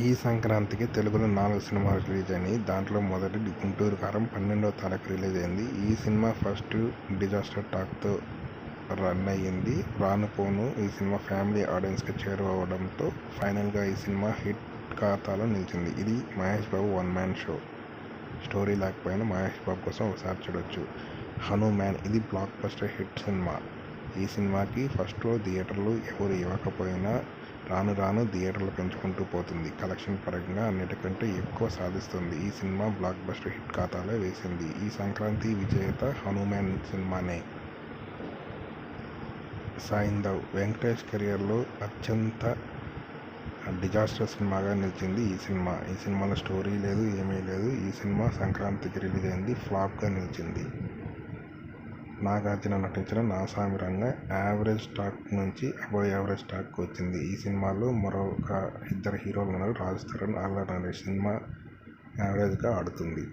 ఈ సంక్రాంతికి తెలుగులో నాలుగు సినిమాలు రిలీజ్ అయినాయి. దాంట్లో మొదటిది గుంటూరు కారం పన్నెండవ తారీఖు రిలీజ్ అయింది. ఈ సినిమా ఫస్ట్ డిజాస్టర్ టాక్తో రన్ అయ్యింది. రాను పోను ఈ సినిమా ఫ్యామిలీ ఆడియన్స్కి చేరువవడంతో ఫైనల్గా ఈ సినిమా హిట్ ఖాతాలో నిలిచింది. ఇది Mahesh Babu one man show. Story లేకపోయినా మహేష్ బాబు కోసం ఒకసారి చూడొచ్చు. హనుమాన్ ఇది బ్లాక్ బస్టర్ హిట్ సినిమా. ఈ సినిమాకి ఫస్ట్లో థియేటర్లు ఎవరు ఇవ్వకపోయినా రాను రాను థియేటర్లు పెంచుకుంటూ పోతుంది. కలెక్షన్ పరంగా అన్నిటికంటే ఎక్కువ సాధిస్తుంది. ఈ సినిమా బ్లాక్ బస్టర్ హిట్ ఖాతాలో వేసింది. ఈ సంక్రాంతి విజేత హనుమాన్ సినిమానే. సాయిందవ్ వెంకటేష్ కెరియర్లో అత్యంత డిజాస్టర్ సినిమాగా నిలిచింది ఈ సినిమా. ఈ సినిమాలో స్టోరీ లేదు ఏమీ లేదు. ఈ సినిమా సంక్రాంతికి రిలీజ్ అయింది ఫ్లాప్గా నిలిచింది. నాగార్జున నటించిన నాసామి రంగ యావరేజ్ స్టాక్ నుంచి అబవ్ యావరేజ్ స్టాక్కి వచ్చింది. ఈ సినిమాలో మరొక ఇద్దరు హీరోలు ఉన్నారు రాజ్ తరుణ్ అనే సినిమా యావరేజ్గా ఆడుతుంది.